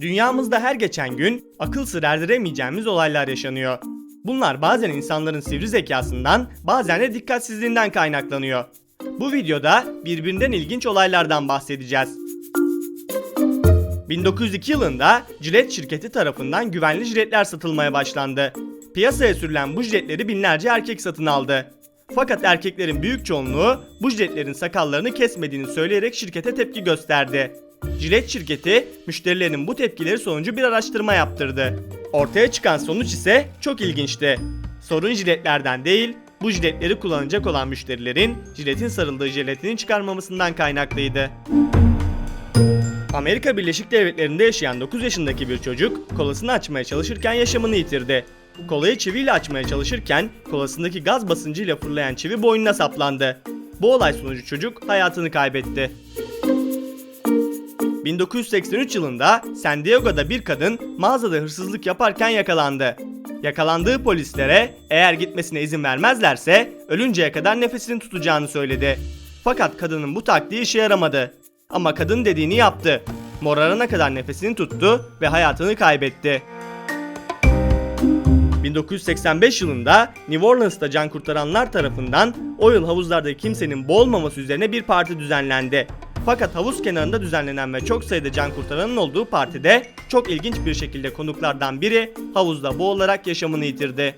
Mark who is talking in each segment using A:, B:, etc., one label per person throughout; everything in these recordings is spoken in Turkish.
A: Dünyamızda her geçen gün akıl sır erdiremeyeceğimiz olaylar yaşanıyor. Bunlar bazen insanların sivri zekasından, bazen de dikkatsizliğinden kaynaklanıyor. Bu videoda birbirinden ilginç olaylardan bahsedeceğiz. 1902 yılında Gillette şirketi tarafından güvenli jiletler satılmaya başlandı. Piyasaya sürülen bu jiletleri binlerce erkek satın aldı. Fakat erkeklerin büyük çoğunluğu bu jiletlerin sakallarını kesmediğini söyleyerek şirkete tepki gösterdi. Jilet şirketi müşterilerin bu tepkileri sonucu bir araştırma yaptırdı. Ortaya çıkan sonuç ise çok ilginçti. Sorun jiletlerden değil, bu jiletleri kullanacak olan müşterilerin jiletin sarıldığı jelatini çıkarmamasından kaynaklıydı. Amerika Birleşik Devletleri'nde yaşayan 9 yaşındaki bir çocuk kolasını açmaya çalışırken yaşamını yitirdi. Kolayı çiviyle açmaya çalışırken kolasındaki gaz basıncıyla fırlayan çivi boynuna saplandı. Bu olay sonucu çocuk hayatını kaybetti. 1983 yılında San Diego'da bir kadın mağazada hırsızlık yaparken yakalandı. Yakalandığı polislere eğer gitmesine izin vermezlerse ölünceye kadar nefesini tutacağını söyledi. Fakat kadının bu taktiği işe yaramadı. Ama kadın dediğini yaptı. Morarana kadar nefesini tuttu ve hayatını kaybetti. 1985 yılında New Orleans'ta can kurtaranlar tarafından o yıl havuzlarda kimsenin boğulmaması üzerine bir parti düzenlendi. Fakat havuz kenarında düzenlenen ve çok sayıda can kurtaranın olduğu partide çok ilginç bir şekilde konuklardan biri havuzda boğularak yaşamını yitirdi.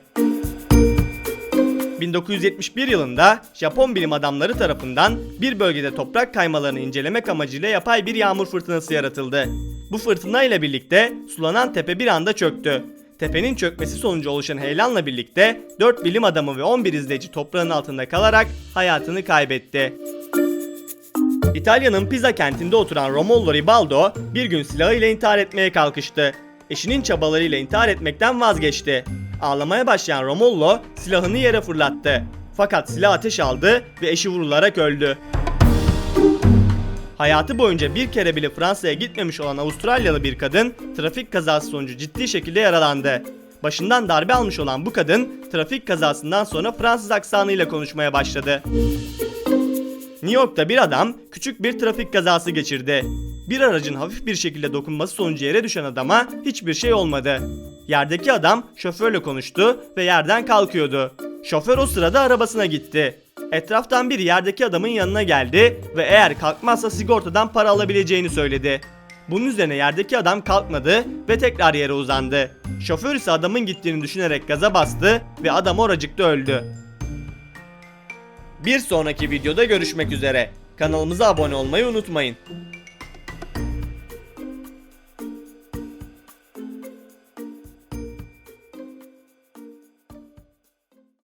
A: 1971 yılında Japon bilim adamları tarafından bir bölgede toprak kaymalarını incelemek amacıyla yapay bir yağmur fırtınası yaratıldı. Bu fırtına ile birlikte sulanan tepe bir anda çöktü. Tepenin çökmesi sonucu oluşan heyelanla birlikte 4 bilim adamı ve 11 izleyici toprağın altında kalarak hayatını kaybetti. İtalya'nın Pisa kentinde oturan Romolo Ribaldo bir gün silahıyla intihar etmeye kalkıştı. Eşinin çabalarıyla intihar etmekten vazgeçti. Ağlamaya başlayan Romolo silahını yere fırlattı. Fakat silah ateş aldı ve eşi vurularak öldü. Hayatı boyunca bir kere bile Fransa'ya gitmemiş olan Avustralyalı bir kadın trafik kazası sonucu ciddi şekilde yaralandı. Başından darbe almış olan bu kadın trafik kazasından sonra Fransız aksanıyla konuşmaya başladı. New York'ta bir adam küçük bir trafik kazası geçirdi. Bir aracın hafif bir şekilde dokunması sonucu yere düşen adama hiçbir şey olmadı. Yerdeki adam şoförle konuştu ve yerden kalkıyordu. Şoför o sırada arabasına gitti. Etraftan biri yerdeki adamın yanına geldi ve eğer kalkmazsa sigortadan para alabileceğini söyledi. Bunun üzerine yerdeki adam kalkmadı ve tekrar yere uzandı. Şoför ise adamın gittiğini düşünerek gaza bastı ve adam oracıkta öldü. Bir sonraki videoda görüşmek üzere. Kanalımıza abone olmayı unutmayın.